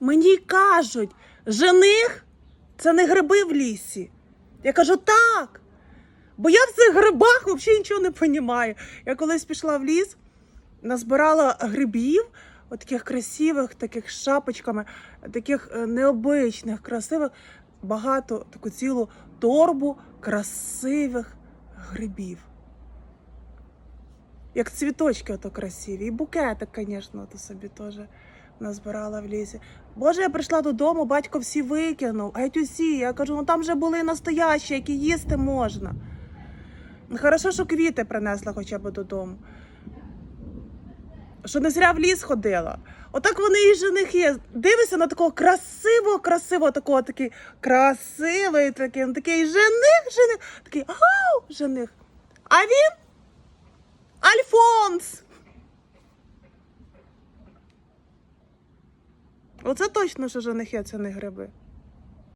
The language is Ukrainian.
Мені кажуть, жених це не гриби в лісі. Я кажу, так. Бо я в цих грибах взагалі нічого не розумію. Я колись пішла в ліс, назбирала грибів, от таких красивих, таких з шапочками, таких е, необичних, красивих, багато таку цілу торбу красивих грибів. Як цвіточки ото красиві. І букетик, звісно, то собі теж назбирала в лісі. Боже, я прийшла додому, батько всі викинув, геть усі. Я кажу, ну там вже були настоящі, які їсти можна. Хорошо, що квіти принесла хоча б додому. Що не зря в ліс ходила. Отак вони і женихи. Дивишся на такого красивого, красивого, такого такий красивий, такий, ну, такий жених, жених, такий ау, жених. А він Альфонс. Оце точно, що женихи це не гриби.